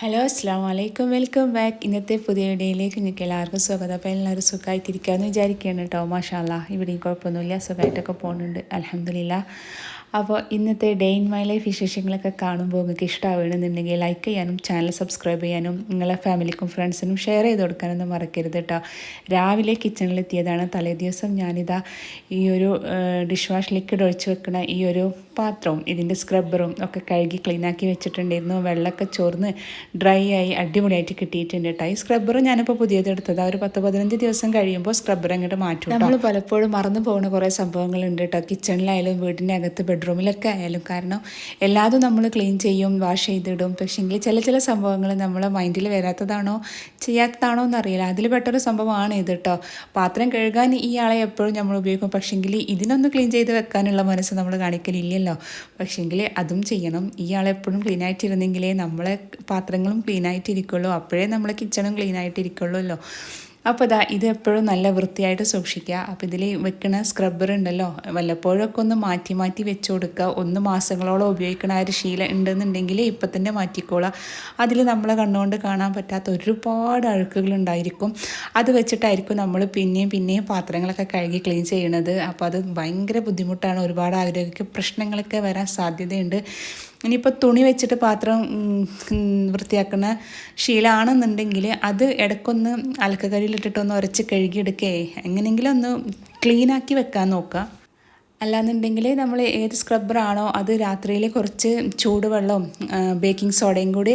Hello അസ്സാം വലൈക്കും welcome back ഇന്നത്തെ പുതിയ വീഡിയോയിലേക്ക് നിങ്ങൾക്ക് എല്ലാവർക്കും സ്വാഗതം. അപ്പോൾ എല്ലാവരും സുഖമായിട്ടിരിക്കാമെന്ന് വിചാരിക്കുകയാണ് കേട്ടോ മാഷാല്ല ഇവിടെയും കുഴപ്പമൊന്നുമില്ല. സുഖമായിട്ടൊക്കെ പോകുന്നുണ്ട്. അലഹമില്ല അപ്പോൾ ഇന്നത്തെ ഡേ ഇൻ മൈ ലൈഫ് വിശേഷങ്ങളൊക്കെ കാണുമ്പോൾ നിങ്ങൾക്ക് ഇഷ്ടമാവുകയാണെന്നുണ്ടെങ്കിൽ ലൈക്ക് ചെയ്യാനും ചാനൽ സബ്സ്ക്രൈബ് ചെയ്യാനും നിങ്ങളെ ഫാമിലിക്കും ഫ്രണ്ട്സിനും ഷെയർ ചെയ്ത് കൊടുക്കാനൊന്നും മറക്കരുത് കേട്ടോ. രാവിലെ കിച്ചണിലെത്തിയതാണ് തലേ ദിവസം ഞാനിതാ ഈ ഒരു ഡിഷ് വാഷ് ലിക്വിഡ് ഒഴിച്ച് വെക്കുന്ന ഈ ഒരു പാത്രവും ഇതിന്റെ സ്ക്രബ്ബറും ഒക്കെ കഴുകി ക്ലീനാക്കി വെച്ചിട്ടുണ്ടായിരുന്നു. വെള്ളമൊക്കെ ചോർന്ന് ഡ്രൈ ആയി അടിപൊളിയായിട്ട് കിട്ടിയിട്ടുണ്ട് കേട്ടോ. ഈ സ്ക്രബ്ബർ ഞാനിപ്പോൾ പുതിയത് എടുത്തത്. ഒരു പത്ത് പതിനഞ്ച് ദിവസം കഴിയുമ്പോൾ സ്ക്രബ്ബർ അങ്ങോട്ട് മാറ്റും നമ്മൾ പലപ്പോഴും മറന്നു പോകുന്ന കുറേ സംഭവങ്ങളുണ്ട് കേട്ടോ. കിച്ചണിലായാലും വീടിന്റെ അകത്ത് ബെഡ്റൂമിലൊക്കെ ആയാലും കാരണം എല്ലാതും നമ്മൾ ക്ലീൻ ചെയ്യും വാഷ് ചെയ്തിടും. പക്ഷേങ്കിൽ ചില ചില സംഭവങ്ങൾ നമ്മളെ മൈൻഡിൽ വരാത്തതാണോ ചെയ്യാത്തതാണോ എന്നറിയില്ല. അതിൽ പെട്ടൊരു സംഭവമാണ് ഇത് കേട്ടോ പാത്രം കഴുകാൻ ഈ ആളെ എപ്പോഴും നമ്മൾ ഉപയോഗിക്കും. പക്ഷേങ്കിൽ ഇതിനൊന്ന് ക്ലീൻ ചെയ്ത് വെക്കാനുള്ള മനസ്സ് നമ്മൾ കാണിക്കലില്ലല്ലോ. പക്ഷേങ്കിൽ അതും ചെയ്യണം. ഈ ആളെപ്പോഴും ക്ലീൻ ആയിട്ടിരുന്നെങ്കിലേ നമ്മളെ പാത്രങ്ങളും ക്ലീൻ ആയിട്ടിരിക്കുള്ളൂ. അപ്പോഴേ നമ്മളെ കിച്ചണും ക്ലീൻ ആയിട്ടിരിക്കുള്ളൂ അപ്പോൾ ഇതാ ഇത് എപ്പോഴും നല്ല വൃത്തിയായിട്ട് സൂക്ഷിക്കുക. അപ്പോൾ ഇതിൽ വെക്കുന്ന സ്ക്രബ്ബർ ഉണ്ടല്ലോ വല്ലപ്പോഴൊക്കെ ഒന്ന് മാറ്റി മാറ്റി വെച്ച് കൊടുക്കുക. ഒന്ന് മാസങ്ങളോളം ഉപയോഗിക്കണ ഒരു ശീലം ഉണ്ടെന്നുണ്ടെങ്കിൽ ഇപ്പം തന്നെ മാറ്റിക്കോളാം. അതിൽ നമ്മളെ കണ്ണുകൊണ്ട് കാണാൻ പറ്റാത്ത ഒരുപാട് അഴുക്കുകൾ ഉണ്ടായിരിക്കും. അത് വെച്ചിട്ടായിരിക്കും നമ്മൾ പിന്നെയും പിന്നെയും പാത്രങ്ങളൊക്കെ കഴുകി ക്ലീൻ ചെയ്യണത്. അപ്പോൾ അത് ഭയങ്കര ബുദ്ധിമുട്ടാണ്. ഒരുപാട് ആരോഗ്യ പ്രശ്നങ്ങളൊക്കെ വരാൻ സാധ്യതയുണ്ട്. ഇനിയിപ്പോൾ തുണി വെച്ചിട്ട് പാത്രം വൃത്തിയാക്കുന്ന ശീലമാണെന്നുണ്ടെങ്കിൽ അത് ഇടയ്ക്കൊന്ന് അലക്കക്കരിയിലിട്ടിട്ടൊന്ന് ഉരച്ച് കഴുകിയെടുക്കേ. എങ്ങനെയെങ്കിലും ഒന്ന് ക്ലീനാക്കി വെക്കാൻ നോക്കുക. അല്ലാന്നുണ്ടെങ്കിൽ നമ്മൾ ഏത് സ്ക്രബ്ബറാണോ അത് രാത്രിയിൽ കുറച്ച് ചൂടുവെള്ളവും ബേക്കിംഗ് സോഡയും കൂടി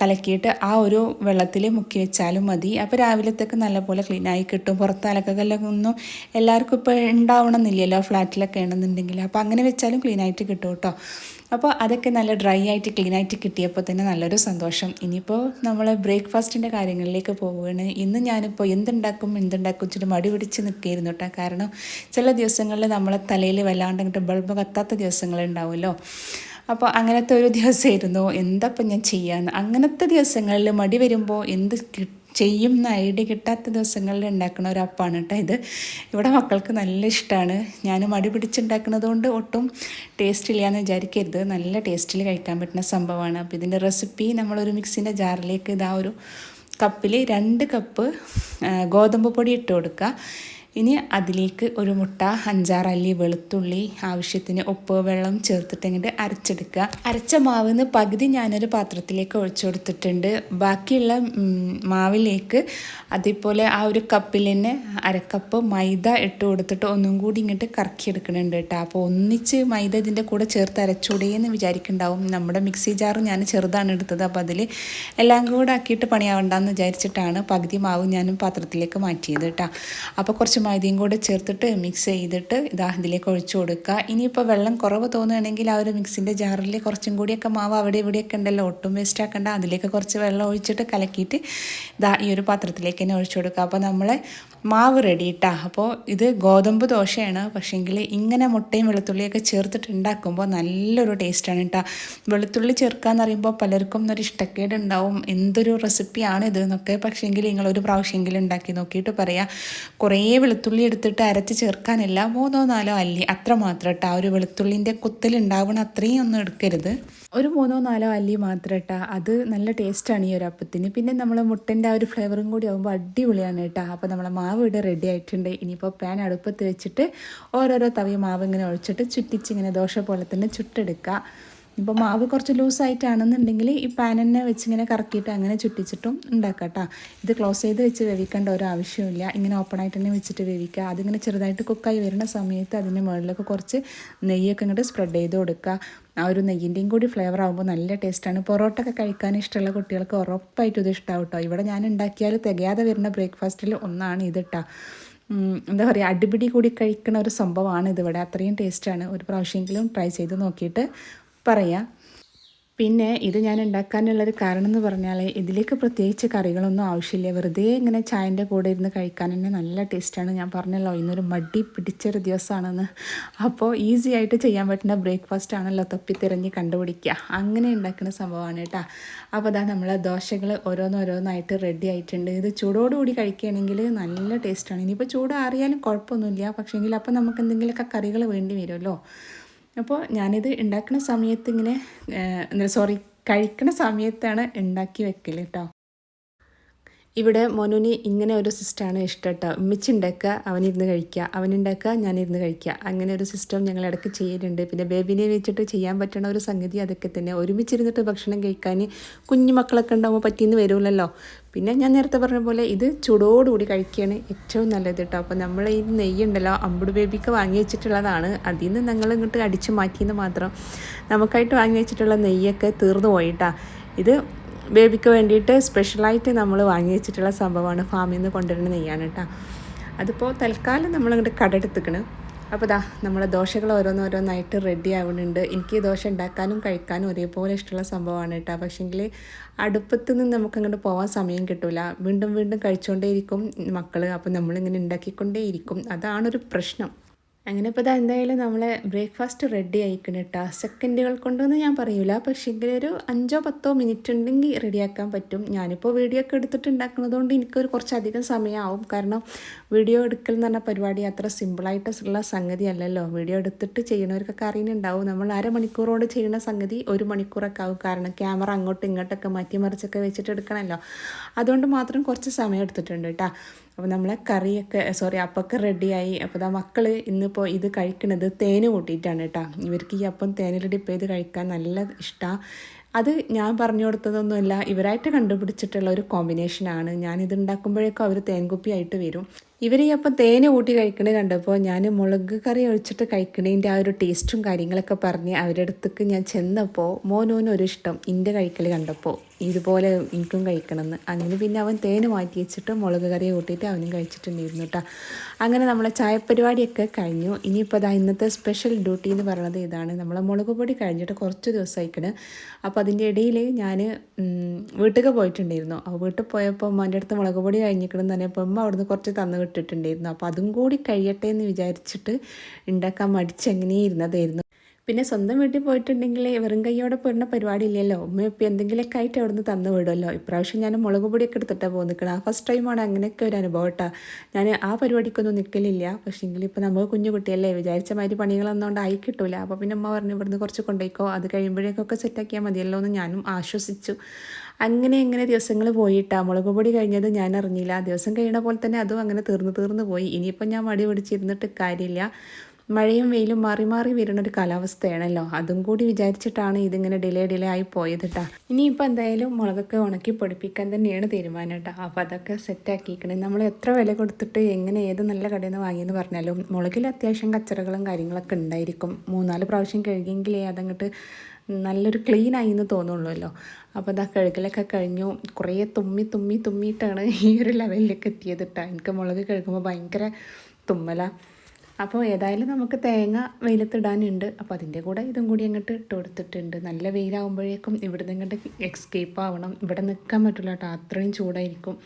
കലക്കിയിട്ട് ആ ഒരു വെള്ളത്തിൽ മുക്കി വെച്ചാലും മതി. അപ്പോൾ രാവിലത്തേക്ക് നല്ലപോലെ ക്ലീനായി കിട്ടും. പുറത്ത് അലക്കകല്ലൊന്നും എല്ലാവർക്കും ഇപ്പോൾ ഉണ്ടാവണമെന്നില്ലല്ലോ ഫ്ലാറ്റിലൊക്കെ ഉണ്ടെന്നുണ്ടെങ്കിൽ അപ്പോൾ അങ്ങനെ വെച്ചാലും ക്ലീനായിട്ട് കിട്ടും കേട്ടോ. അപ്പോൾ അതൊക്കെ നല്ല ഡ്രൈ ആയിട്ട് ക്ലീൻ ആയിട്ട് കിട്ടിയപ്പോൾ തന്നെ നല്ലൊരു സന്തോഷം. ഇനിയിപ്പോൾ നമ്മൾ ബ്രേക്ക്ഫാസ്റ്റിന്റെ കാര്യങ്ങളിലേക്ക് പോവുകയാണ്. ഇന്ന് ഞാനിപ്പോൾ എന്തുണ്ടാക്കും എന്തുണ്ടാക്കും ചില മടി പിടിച്ച് നിൽക്കുകയായിരുന്നു കേട്ടോ കാരണം ചില ദിവസങ്ങളിൽ നമ്മളെ തലയിൽ വല്ലാണ്ട് അങ്ങോട്ട് ബൾബ് കത്താത്ത ദിവസങ്ങളുണ്ടാവുമല്ലോ. അപ്പോൾ അങ്ങനത്തെ ഒരു ദിവസമായിരുന്നു. എന്താ ഇപ്പം ഞാൻ ചെയ്യാമെന്ന് അങ്ങനത്തെ ദിവസങ്ങളിൽ മടി വരുമ്പോൾ എന്ത് ചെയ്യും എന്ന ഐഡിയ കിട്ടാത്ത ദിവസങ്ങളിൽ ഉണ്ടാക്കുന്ന ഒരു അപ്പാണ് കേട്ടോ ഇത്. ഇവിടെ മക്കൾക്ക് നല്ല ഇഷ്ടമാണ് ഞാൻ മടി പിടിച്ചുണ്ടാക്കുന്നത് കൊണ്ട് ഒട്ടും ടേസ്റ്റ് ഇല്ല എന്ന് വിചാരിക്കരുത്. നല്ല ടേസ്റ്റിൽ കഴിക്കാൻ പറ്റുന്ന സംഭവമാണ്. അപ്പോൾ ഇതിന്റെ റെസിപ്പി നമ്മളൊരു മിക്സിന്റെ ജാറിലേക്ക് ഇതാ ഒരു കപ്പിൽ രണ്ട് കപ്പ് ഗോതമ്പ് പൊടി ഇട്ട് കൊടുക്കുക. ഇനി അതിലേക്ക് ഒരു മുട്ട അഞ്ചാറല്ലി വെളുത്തുള്ളി ആവശ്യത്തിന് ഉപ്പ് വെള്ളം ചേർത്തിട്ട് ഇങ്ങോട്ട് അരച്ചെടുക്കുക. അരച്ച മാവ് മാവിന്ന് പകുതി ഞാനൊരു പാത്രത്തിലേക്ക് ഒഴിച്ചു കൊടുത്തിട്ടുണ്ട്. ബാക്കിയുള്ള മാവിലേക്ക് അതേപോലെ ആ ഒരു കപ്പിൽ തന്നെ അരക്കപ്പ് മൈദ ഇട്ട് കൊടുത്തിട്ട് ഒന്നും കൂടി ഇങ്ങോട്ട് കറക്കിയെടുക്കണുണ്ട് കേട്ടോ. അപ്പോൾ ഒന്നിച്ച് മൈദ ഇതിന്റെ കൂടെ ചേർത്ത് അരച്ചൂടേ എന്ന് വിചാരിക്കുന്നുണ്ടാവും. നമ്മുടെ മിക്സി ജാർ ഞാൻ ചെറുതാണ് എടുത്തത്. അപ്പോൾ അതിൽ എല്ലാം കൂടെ ആക്കിയിട്ട് പണിയാവണ്ടെന്ന് വിചാരിച്ചിട്ടാണ് പകുതി മാവ് ഞാൻ പാത്രത്തിലേക്ക് മാറ്റിയത് കേട്ടോ. അപ്പോൾ കുറച്ച് മൈദയും കൂടെ ചേർത്തിട്ട് മിക്സ് ചെയ്തിട്ട് ഇതാ ഇതിലേക്ക് ഒഴിച്ചു കൊടുക്കുക. ഇനിയിപ്പോൾ വെള്ളം കുറവ് തോന്നുകയാണെങ്കിൽ ആ ഒരു മിക്സിന്റെ ജാറിൽ കുറച്ചും കൂടിയൊക്കെ മാവ് അവിടെ ഇവിടെയൊക്കെ ഉണ്ടല്ലോ ഒട്ടും വേസ്റ്റ് ആക്കണ്ട. അതിലേക്ക് കുറച്ച് വെള്ളം ഒഴിച്ചിട്ട് കലക്കിയിട്ട് ഇതാ ഈ ഒരു പാത്രത്തിലേക്ക് തന്നെ ഒഴിച്ചു കൊടുക്കുക. അപ്പോൾ നമ്മൾ മാവ് റെഡി ഇട്ടാ അപ്പോൾ ഇത് ഗോതമ്പ് ദോശയാണ്. പക്ഷേങ്കിൽ ഇങ്ങനെ മുട്ടയും വെളുത്തുള്ളിയൊക്കെ ചേർത്തിട്ട് ഉണ്ടാക്കുമ്പോൾ നല്ലൊരു ടേസ്റ്റാണ് കേട്ടോ വെളുത്തുള്ളി ചേർക്കാന്ന് പറയുമ്പോൾ പലർക്കും ഒരു ഇഷ്ടക്കേട് ഉണ്ടാവും എന്തൊരു റെസിപ്പിയാണ് ഇത് എന്നൊക്കെ. പക്ഷേങ്കിൽ നിങ്ങളൊരു പ്രാവശ്യമെങ്കിലും ഉണ്ടാക്കി നോക്കിയിട്ട് പറയാം. കുറേ വെളുത്തുള്ളി എടുത്തിട്ട് അരച്ച് ചേർക്കാനില്ല മൂന്നോ നാലോ അല്ലി അത്ര മാത്രം കേട്ടോ ആ ഒരു വെളുത്തുള്ളിന്റെ കുത്തലുണ്ടാവണം അത്രയും ഒന്നും എടുക്കരുത്. ഒരു മൂന്നോ നാലോ അല്ലി മാത്രം കേട്ടോ അത് നല്ല ടേസ്റ്റാണ് ഈ ഒരു അപ്പത്തിന്. പിന്നെ നമ്മൾ മുട്ടന്റെ ആ ഒരു ഫ്ലേവറും കൂടി ആകുമ്പോൾ അടിപൊളിയാണ് കേട്ടോ. അപ്പോൾ നമ്മളെ മാവ് ഇവിടെ റെഡി ആയിട്ടുണ്ട്. ഇനിയിപ്പോൾ പാൻ അടുപ്പത്ത് വെച്ചിട്ട് ഓരോരോ തവി മാവ് ഇങ്ങനെ ഒഴിച്ചിട്ട് ചുറ്റിച്ച് ഇങ്ങനെ ദോശ പോലെ തന്നെ ചുട്ടെടുക്കുക ഇപ്പോൾ മാവ് കുറച്ച് ലൂസായിട്ടാണെന്നുണ്ടെങ്കിൽ ഈ പാൻ തന്നെ വെച്ചിങ്ങനെ കറക്കിയിട്ട് അങ്ങനെ ചുറ്റിച്ചിട്ടും ഉണ്ടാക്കാം കേട്ടോ ഇത് ക്ലോസ് ചെയ്ത് വെച്ച് വേവിക്കേണ്ട ഒരു ആവശ്യമില്ല ഇങ്ങനെ ഓപ്പൺ ആയിട്ട് തന്നെ വെച്ചിട്ട് വേവിക്കുക. അതിങ്ങനെ ചെറുതായിട്ട് കുക്കായി വരുന്ന സമയത്ത് അതിന്റെ മുകളിലൊക്കെ കുറച്ച് നെയ്യൊക്കെ ഇങ്ങോട്ട് സ്പ്രെഡ് ചെയ്ത് കൊടുക്കുക. ആ ഒരു നെയ്യിന്റെയും കൂടി ഫ്ലേവർ ആകുമ്പോൾ നല്ല ടേസ്റ്റാണ് പൊറോട്ട ഒക്കെ കഴിക്കാൻ ഇഷ്ടമുള്ള കുട്ടികൾക്ക് ഉറപ്പായിട്ടും ഇത് ഇഷ്ടമാവും കേട്ടോ ഇവിടെ ഞാൻ ഉണ്ടാക്കിയാൽ തികയാതെ വരുന്ന ബ്രേക്ക്ഫാസ്റ്റിൽ ഒന്നാണ് ഇത് കേട്ടോ എന്താ പറയുക അടിപിടി കൂടി കഴിക്കുന്ന ഒരു സംഭവമാണ് ഇതിവിടെ. അത്രയും ടേസ്റ്റാണ് ഒരു പ്രാവശ്യമെങ്കിലും ട്രൈ ചെയ്ത് നോക്കിയിട്ട് പറയാം. പിന്നെ ഇത് ഞാൻ ഉണ്ടാക്കാനുള്ളൊരു കാരണം എന്ന് പറഞ്ഞാൽ ഇതിലേക്ക് പ്രത്യേകിച്ച് കറികളൊന്നും ആവശ്യമില്ല. വെറുതെ ഇങ്ങനെ ചായന്റെ കൂടെ ഇരുന്ന് കഴിക്കാൻ തന്നെ നല്ല ടേസ്റ്റാണ് ഞാൻ പറഞ്ഞല്ലോ ഇന്നൊരു മടി പിടിച്ചൊരു ദിവസമാണെന്ന് അപ്പോൾ ഈസി ആയിട്ട് ചെയ്യാൻ പറ്റുന്ന ബ്രേക്ക്ഫാസ്റ്റ് ആണല്ലോ തപ്പി തിരഞ്ഞ് കണ്ടുപിടിക്കുക. അങ്ങനെ ഉണ്ടാക്കുന്ന സംഭവമാണ് കേട്ടോ. അപ്പോൾ അതാ നമ്മൾ ദോശകൾ ഓരോന്നോരോന്നായിട്ട് റെഡി ആയിട്ടുണ്ട്. ഇത് ചൂടോടുകൂടി കഴിക്കുകയാണെങ്കിൽ നല്ല ടേസ്റ്റാണ് ഇനിയിപ്പോൾ ചൂട് അറിയാലും കുഴപ്പമൊന്നുമില്ല. പക്ഷേങ്കിൽ അപ്പോൾ നമുക്ക് എന്തെങ്കിലുമൊക്കെ കറികൾ വേണ്ടി വരുമല്ലോ. അപ്പോൾ ഞാനിത് ഉണ്ടാക്കുന്ന സമയത്ത് ഇങ്ങനെ സോറി കഴിക്കുന്ന സമയത്താണ് ഉണ്ടാക്കി വെക്കൽ കേട്ടോ ഇവിടെ മോനുവിന് ഇങ്ങനെ ഒരു സിസ്റ്റമാണ് ഇഷ്ടം കേട്ടോ ഉമ്മിച്ചുണ്ടാക്കുക അവനിരുന്ന് കഴിക്കുക. അവനുണ്ടാക്കുക ഞാനിരുന്ന് കഴിക്കുക. അങ്ങനെ ഒരു സിസ്റ്റം ഞങ്ങൾ ഇടയ്ക്ക് ചെയ്യലുണ്ട്. പിന്നെ ബേബിനെ വെച്ചിട്ട് ചെയ്യാൻ പറ്റുന്ന ഒരു സംഗതി അതൊക്കെ തന്നെ. ഒരുമിച്ചിരുന്നിട്ട് ഭക്ഷണം കഴിക്കാൻ കുഞ്ഞു മക്കളൊക്കെ ഉണ്ടാകുമ്പോൾ പറ്റിയെന്ന് വരുമല്ലോ പിന്നെ ഞാൻ നേരത്തെ പറഞ്ഞ പോലെ ഇത് ചൂടോടുകൂടി കഴിക്കുകയാണ് ഏറ്റവും നല്ലത് കേട്ടോ അപ്പോൾ നമ്മൾ ഈ നെയ്യുണ്ടല്ലോ അമ്പുട് ബേബിക്ക് വാങ്ങി വെച്ചിട്ടുള്ളതാണ്. അതിൽ നിന്ന് ഞങ്ങൾ ഇങ്ങോട്ട് അടിച്ചു മാറ്റിയെന്ന് മാത്രം നമുക്കായിട്ട് വാങ്ങി വെച്ചിട്ടുള്ള നെയ്യൊക്കെ തീർന്നു പോയിട്ടാ. ഇത് ബേബിക്ക് വേണ്ടിയിട്ട് സ്പെഷ്യലായിട്ട് നമ്മൾ വാങ്ങി വെച്ചിട്ടുള്ള സംഭവമാണ് ഫാമിൽ നിന്ന് കൊണ്ടുവരുന്ന നെയ്യാണ് കേട്ടോ അതിപ്പോൾ തൽക്കാലം നമ്മൾ നമ്മളിങ്ങോട്ട് കടെടുത്തിക്കണ് അപ്പോൾ ദാ നമ്മളെ ദോശകൾ ഓരോന്നോരോന്നായിട്ട് റെഡി ആവുന്നുണ്ട് എനിക്ക് ദോശ ഉണ്ടാക്കാനും കഴിക്കാനും ഒരേപോലെ ഇഷ്ടമുള്ള സംഭവമാണ് കേട്ടോ പക്ഷേങ്കിൽ അടുപ്പത്ത് നിന്ന് നമുക്ക് അങ്ങോട്ട് പോകാൻ സമയം കിട്ടില്ല വീണ്ടും വീണ്ടും കഴിച്ചുകൊണ്ടേയിരിക്കും മക്കൾ അപ്പോൾ നമ്മളിങ്ങനെ ഉണ്ടാക്കിക്കൊണ്ടേയിരിക്കും. അതാണൊരു പ്രശ്നം. അങ്ങനെ ഇപ്പോൾ എന്തായാലും നമ്മളെ ബ്രേക്ക്ഫാസ്റ്റ് റെഡി ആയിക്കണം കേട്ടോ സെക്കൻഡുകൾ കൊണ്ടൊന്നും ഞാൻ പറയൂല. പക്ഷേ ഒരു അഞ്ചോ പത്തോ മിനിറ്റ് ഉണ്ടെങ്കിൽ റെഡിയാക്കാൻ പറ്റും. ഞാനിപ്പോൾ വീഡിയോ ഒക്കെ എടുത്തിട്ട് ഉണ്ടാക്കുന്നതുകൊണ്ട് എനിക്കൊരു കുറച്ചധികം സമയമാവും കാരണം വീഡിയോ എടുക്കൽ എന്ന് പറഞ്ഞ പരിപാടി അത്ര സിമ്പിളായിട്ടുള്ള സംഗതി അല്ലല്ലോ. വീഡിയോ എടുത്തിട്ട് ചെയ്യുന്നവർക്കൊക്കെ അറിയുന്നുണ്ടാവും. നമ്മൾ അരമണിക്കൂറോട് ചെയ്യുന്ന സംഗതി ഒരു മണിക്കൂറൊക്കെ ആവും. കാരണം ക്യാമറ അങ്ങോട്ടും ഇങ്ങോട്ടൊക്കെ മാറ്റിമറിച്ചൊക്കെ വെച്ചിട്ട് എടുക്കണമല്ലോ അതുകൊണ്ട് മാത്രം കുറച്ച് സമയം എടുത്തിട്ടുണ്ട് കേട്ടോ അപ്പോൾ നമ്മളെ കറിയൊക്കെ സോറി അപ്പൊക്കെ റെഡിയായി അപ്പോൾ ആ മക്കൾ ഇന്നിപ്പോൾ ഇത് കഴിക്കുന്നത് തേന് കൂട്ടിയിട്ടാണ് കേട്ടോ. ഇവർക്ക് ഈ അപ്പം തേനിൽ ഡിപ്പ് ചെയ്ത് കഴിക്കാൻ നല്ല ഇഷ്ടമാണ് അത് ഞാൻ പറഞ്ഞു കൊടുത്തതൊന്നുമല്ല ഇവരായിട്ട് കണ്ടുപിടിച്ചിട്ടുള്ള ഒരു കോമ്പിനേഷനാണ് ഞാനിത് ഉണ്ടാക്കുമ്പോഴേക്കും അവർ തേൻകുപ്പിയായിട്ട് വരും. ഇവർ ഈ അപ്പം തേന് കൂട്ടി കഴിക്കണത് കണ്ടപ്പോൾ ഞാൻ മുളക് കറി ഒഴിച്ചിട്ട് കഴിക്കണതിന്റെ ആ ഒരു ടേസ്റ്റും കാര്യങ്ങളൊക്കെ പറഞ്ഞ് അവരുടെ അടുത്തേക്ക് ഞാൻ ചെന്നപ്പോൾ മോനോനൊരു ഇഷ്ടം ഇന്റെ കഴിക്കൽ കണ്ടപ്പോൾ ഇതുപോലെ എനിക്കും കഴിക്കണമെന്ന്. അങ്ങനെ പിന്നെ അവൻ തേന് മാറ്റി വെച്ചിട്ട് മുളക് കറി കൂട്ടിയിട്ട് അവനും കഴിച്ചിട്ടുണ്ടായിരുന്നു കേട്ടോ. അങ്ങനെ നമ്മളെ ചായപരിപാടിയൊക്കെ കഴിഞ്ഞു. ഇനിയിപ്പോൾ അതാ ഇന്നത്തെ സ്പെഷ്യൽ ഡ്യൂട്ടി എന്ന് പറയുന്നത് ഇതാണ്. നമ്മളെ മുളക് പൊടി കഴിഞ്ഞിട്ട് കുറച്ച് ദിവസമായിക്കണ്. അപ്പോൾ അതിന്റെ ഇടയിൽ ഞാൻ വീട്ടിലേക്ക് പോയിട്ടുണ്ടായിരുന്നു. അപ്പോൾ വീട്ടിൽ പോയപ്പോൾ അമ്മേന്റെ അടുത്ത് മുളക് പൊടി കഴിഞ്ഞിക്കണമെന്ന് അപ്പോൾ അമ്മ അവിടുന്ന് കുറച്ച് തന്നു വിട്ടിട്ടുണ്ടായിരുന്നു. അപ്പോൾ അതും കൂടി കഴിയട്ടെ എന്ന് വിചാരിച്ചിട്ട് ഉണ്ടാക്കാൻ മടിച്ചെങ്ങനെ ഇരുന്നതായിരുന്നു. പിന്നെ സ്വന്തം വീട്ടിൽ പോയിട്ടുണ്ടെങ്കിൽ വെറും കൈയോടെ പോരുന്ന പരിപാടി ഇല്ലല്ലോ ഉമ്മ ഇപ്പം എന്തെങ്കിലുമൊക്കെ ആയിട്ട് അവിടുന്ന് തന്നു വിടുമല്ലോ. ഇപ്രാവശ്യം ഞാൻ മുളക് പൊടിയൊക്കെ എടുത്തിട്ടാണ് പോകുന്നത് ആ ഫസ്റ്റ് ടൈമാണ് അങ്ങനെയൊക്കെ ഒരു അനുഭവം കേട്ടോ ഞാൻ ആ പരിപാടിക്കൊന്നും നിൽക്കലില്ല പക്ഷേങ്കിൽ ഇപ്പോൾ നമ്മൾ കുഞ്ഞു കുട്ടിയല്ലേ വിചാരിച്ച മാതിരി പണികളൊന്നുകൊണ്ട് ആയി കിട്ടില്ല അപ്പോൾ പിന്നെ അമ്മ പറഞ്ഞു ഇവിടുന്ന് കുറച്ച് കൊണ്ടുപോയിക്കോ അത് കഴിയുമ്പോഴേക്കൊക്കെ സെറ്റാക്കിയാൽ മതിയല്ലോ എന്ന് ഞാനും ആശ്വസിച്ചു. അങ്ങനെ എങ്ങനെ ദിവസങ്ങൾ പോയിട്ടാ. മുളക് പൊടി കഴിഞ്ഞത് ഞാൻ അറിഞ്ഞില്ല. ദിവസം കഴിയണ പോലെ തന്നെ അതും അങ്ങനെ തീർന്നു തീർന്നു പോയി. ഇനിയിപ്പോൾ ഞാൻ മടി പിടിച്ചിരുന്നിട്ട് കാര്യമില്ല. മഴയും വെയിലും മാറി മാറി വരുന്ന ഒരു കാലാവസ്ഥയാണല്ലോ. അതും കൂടി വിചാരിച്ചിട്ടാണ് ഇതിങ്ങനെ ഡിലേ ഡിലേ ആയി പോയത് കേട്ടോ ഇനിയിപ്പോൾ എന്തായാലും മുളകൊക്കെ ഉണക്കി പൊടിപ്പിക്കാൻ തന്നെയാണ് തീരുമാനം കേട്ടോ അപ്പോൾ അതൊക്കെ സെറ്റാക്കിക്കണേ നമ്മൾ എത്ര വില കൊടുത്തിട്ട് എങ്ങനെ ഏത് നല്ല കടയിൽ നിന്ന് വാങ്ങിയെന്ന് പറഞ്ഞാലും മുളകിൽ അത്യാവശ്യം കച്ചറകളും കാര്യങ്ങളൊക്കെ ഉണ്ടായിരിക്കും. മൂന്നാൽ പ്രാവശ്യം കഴുകിയെങ്കിലേ അതങ്ങോട്ട് നല്ലൊരു ക്ലീൻ ആയി എന്ന് തോന്നുള്ളൂല്ലോ. അപ്പോൾ അതാ കഴുകലൊക്കെ കഴിഞ്ഞു. കുറേ തുമ്മി തുമ്മി തുമ്മിയിട്ടാണ് ഈ ഒരു ലെവലിലേക്ക് എത്തിയത് കേട്ടോ എനിക്ക് മുളക് കഴുകുമ്പോൾ ഭയങ്കര തുമ്മല. അപ്പോൾ ഏതായാലും നമുക്ക് തേങ്ങ വെയിലത്തിടാനുണ്ട്. അപ്പോൾ അതിന്റെ കൂടെ ഇതും കൂടി അങ്ങോട്ട് ഇട്ട് കൊടുത്തിട്ടുണ്ട്. നല്ല വെയിലാകുമ്പോഴേക്കും ഇവിടുന്ന് ഇങ്ങോട്ട് എക്സ്കേപ്പ് ആവണം. ഇവിടെ നിൽക്കാൻ പറ്റില്ല കേട്ടോ. അത്രയും ചൂടായിരിക്കും.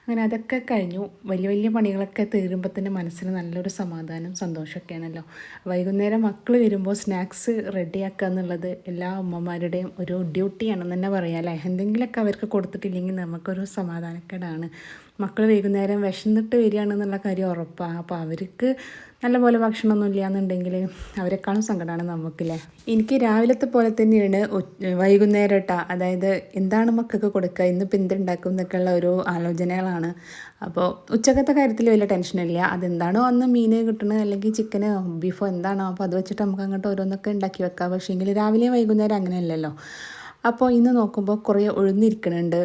അങ്ങനെ അതൊക്കെ കഴിഞ്ഞു. വലിയ വലിയ പണികളൊക്കെ തീരുമ്പോൾ തന്നെ മനസ്സിന് നല്ലൊരു സമാധാനം സന്തോഷമൊക്കെയാണല്ലോ. വൈകുന്നേരം മക്കൾ വരുമ്പോൾ സ്നാക്സ് റെഡിയാക്കുക എന്നുള്ളത് എല്ലാ അമ്മമാരുടെയും ഒരു ഡ്യൂട്ടിയാണെന്ന് തന്നെ പറയാം അല്ലേ? എന്തെങ്കിലുമൊക്കെ അവർക്ക് കൊടുത്തിട്ടില്ലെങ്കിൽ നമുക്കൊരു സമാധാനക്കേടാണ്. മക്കൾ വൈകുന്നേരം വിശന്നിട്ട് വരികയാണെന്നുള്ള കാര്യം ഉറപ്പാണ്. അപ്പോൾ അവർക്ക് നല്ലപോലെ ഭക്ഷണമൊന്നും ഇല്ലയെന്നുണ്ടെങ്കിൽ അവരെക്കാളും സങ്കടമാണ് നമുക്കില്ലേ? എനിക്ക് രാവിലത്തെ പോലെ തന്നെയാണ് വൈകുന്നേരം ഇട്ട അതായത് എന്താണ് മക്കൾക്ക് കൊടുക്കുക ഇന്നിപ്പോൾ എന്തുണ്ടാക്കും എന്നൊക്കെയുള്ള ഒരു ആലോചനകളാണ്. അപ്പോൾ ഉച്ചക്കത്തെ കാര്യത്തിൽ വലിയ ടെൻഷനില്ല. അതെന്താണോ അന്ന് മീൻ കിട്ടണത് അല്ലെങ്കിൽ ചിക്കനോ ബീഫോ എന്താണോ അപ്പോൾ അത് വെച്ചിട്ട് നമുക്ക് അങ്ങോട്ട് ഓരോന്നൊക്കെ ഉണ്ടാക്കി വെക്കാം. പക്ഷേ എങ്കിൽ രാവിലെയും വൈകുന്നേരം അങ്ങനെയല്ലല്ലോ. അപ്പോൾ ഇന്ന് നോക്കുമ്പോൾ കുറേ ഒഴിഞ്ഞിരിക്കണുണ്ട്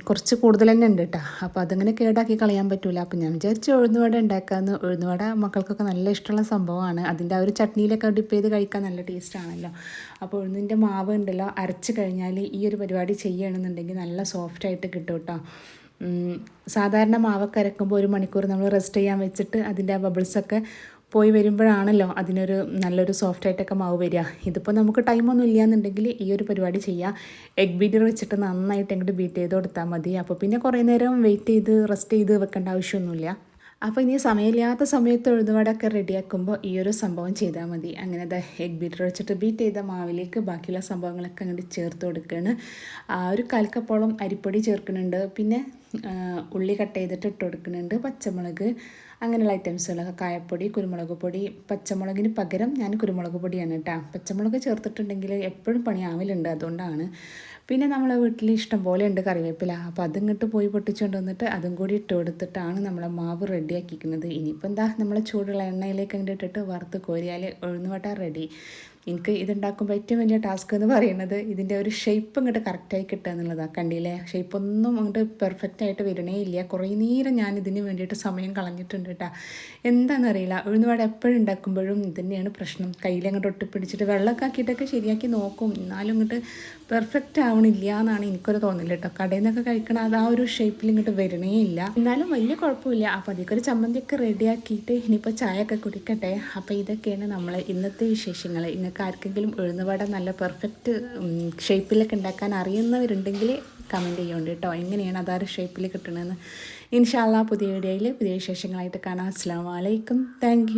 കുറച്ച് കൂടുതൽ തന്നെ ഉണ്ട് കേട്ടോ അപ്പോൾ അതങ്ങനെ കേടാക്കി കളയാൻ പറ്റില്ല അപ്പോൾ ഞാൻ വിചാരിച്ചു ഉഴുന്നുവട ഉണ്ടാക്കാമെന്ന് ഉഴുന്നുവട മക്കൾക്കൊക്കെ നല്ല ഇഷ്ടമുള്ള സംഭവമാണ് അതിന്റെ ആ ഒരു ചട്നിയിലൊക്കെ ഡിപ്പ് ചെയ്ത് കഴിക്കാൻ നല്ല ടേസ്റ്റ് ആണല്ലോ. അപ്പോൾ ഉഴുന്നിന്റെ മാവ് ഉണ്ടല്ലോ അരച്ച് കഴിഞ്ഞാൽ ഈ ഒരു പരിപാടി ചെയ്യുകയാണെന്നുണ്ടെങ്കിൽ നല്ല സോഫ്റ്റ് ആയിട്ട് കിട്ടും കേട്ടോ സാധാരണ മാവൊക്കെ അരക്കുമ്പോൾ ഒരു മണിക്കൂർ നമ്മൾ റെസ്റ്റ് ചെയ്യാൻ വെച്ചിട്ട് അതിന്റെ ആ ബബിൾസൊക്കെ പോയി വരുമ്പോഴാണല്ലോ അതിനൊരു നല്ലൊരു സോഫ്റ്റ് ആയിട്ടൊക്കെ മാവ് വരിക. ഇതിപ്പോൾ നമുക്ക് ടൈമൊന്നും ഇല്ലയെന്നുണ്ടെങ്കിൽ ഈ ഒരു പരിപാടി ചെയ്യാം. എഗ് ബീറ്റർ വെച്ചിട്ട് നന്നായിട്ട് അങ്ങോട്ട് ബീറ്റ് ചെയ്ത് കൊടുത്താൽ മതി. അപ്പോൾ പിന്നെ കുറേ നേരം വെയിറ്റ് ചെയ്ത് റെസ്റ്റ് ചെയ്ത് വെക്കേണ്ട ആവശ്യമൊന്നുമില്ല. അപ്പോൾ ഇനി സമയമില്ലാത്ത സമയത്ത് ഒഴുതുപാടൊക്കെ റെഡിയാക്കുമ്പോൾ ഈ ഒരു സംഭവം ചെയ്താൽ മതി. അങ്ങനെ അത് എഗ് ബീറ്റർ വെച്ചിട്ട് ബീറ്റ് ചെയ്ത മാവിലേക്ക് ബാക്കിയുള്ള സംഭവങ്ങളൊക്കെ അങ്ങോട്ട് ചേർത്ത് കൊടുക്കുകയാണ് ആ ഒരു കൽക്കപ്പോളം അരിപ്പൊടി ചേർക്കുന്നുണ്ട്. പിന്നെ ഉള്ളി കട്ട് ചെയ്തിട്ട് ഇട്ട് കൊടുക്കുന്നുണ്ട്. പച്ചമുളക് അങ്ങനെയുള്ള ഐറ്റംസുകളൊക്കെ കായപ്പൊടി കുരുമുളക് പൊടി പച്ചമുളകിന് പകരം ഞാൻ കുരുമുളക് പൊടിയാണ് കേട്ടോ പച്ചമുളക് ചേർത്തിട്ടുണ്ടെങ്കിൽ എപ്പോഴും പണിയാവലുണ്ട് അതുകൊണ്ടാണ്. പിന്നെ നമ്മളെ വീട്ടിൽ ഇഷ്ടം പോലെ ഉണ്ട് കറിവേപ്പില. അപ്പോൾ അതിങ്ങോട്ട് പോയി പൊട്ടിച്ചുകൊണ്ട് വന്നിട്ട് അതും കൂടി ഇട്ട് കൊടുത്തിട്ടാണ് നമ്മളെ മാവ് റെഡിയാക്കിക്കുന്നത് ഇനിയിപ്പോൾ എന്താ നമ്മളെ ചൂടുള്ള എണ്ണയിലേക്ക് അങ്ങോട്ട് ഇട്ടിട്ട് വറുത്ത് കോരിയാൽ ഉഴുന്നുവട്ട റെഡി. എനിക്ക് ഇതുണ്ടാക്കുമ്പോൾ ഏറ്റവും വലിയ ടാസ്ക് എന്ന് പറയുന്നത് ഇതിന്റെ ഒരു ഷേപ്പ് ഇങ്ങോട്ട് കറക്റ്റായി കിട്ടുക എന്നുള്ളതാണ് കണ്ടില്ലേ? ഷേപ്പ് ഒന്നും അങ്ങോട്ട് പെർഫെക്റ്റ് ആയിട്ട് വരണേ ഇല്ല. കുറേ നേരം ഞാൻ ഇതിന് വേണ്ടിയിട്ട് സമയം കളഞ്ഞിട്ടുണ്ട് കേട്ടോ എന്താണെന്നറിയില്ല ഉഴുന്നുവട എപ്പോഴും ഉണ്ടാക്കുമ്പോഴും ഇത് തന്നെയാണ് പ്രശ്നം. കയ്യിൽ അങ്ങോട്ട് ഒട്ടിപ്പിടിച്ചിട്ട് വെള്ളമൊക്കെ ആക്കിയിട്ടൊക്കെ ശരിയാക്കി നോക്കും. എന്നാലും ഇങ്ങോട്ട് പെർഫെക്റ്റ് ആവണില്ല എന്നാണ് എനിക്കൊരു തോന്നൽ കേട്ടോ കടയിൽ നിന്നൊക്കെ കഴിക്കണ അത് ആ ഒരു ഷേപ്പിൽ ഇങ്ങോട്ട് വരണേ ഇല്ല. എന്നാലും വലിയ കുഴപ്പമില്ല. അപ്പോൾ അതിലേക്ക് ഒരു ചമ്മന്തിയൊക്കെ റെഡിയാക്കിയിട്ട് ഇനിയിപ്പോൾ ചായ ഒക്കെ കുടിക്കട്ടെ. അപ്പോൾ ഇതൊക്കെയാണ് നമ്മൾ ഇന്നത്തെ വിശേഷങ്ങൾ നിങ്ങൾക്ക് ആർക്കെങ്കിലും ഉഴുന്നുവട നല്ല പെർഫെക്റ്റ് ഷേപ്പിലൊക്കെ ഉണ്ടാക്കാൻ അറിയുന്നവരുണ്ടെങ്കിൽ കമന്റ് ചെയ്യുന്നുണ്ട് കേട്ടോ. എങ്ങനെയാണ് അതാറ് ഷേപ്പിൽ കിട്ടണമെന്ന് ഇൻഷാല്ല പുതിയ വീഡിയോയിൽ പുതിയ വിശേഷങ്ങളായിട്ട് കാണാം. അസ്സാം വലൈക്കും താങ്ക്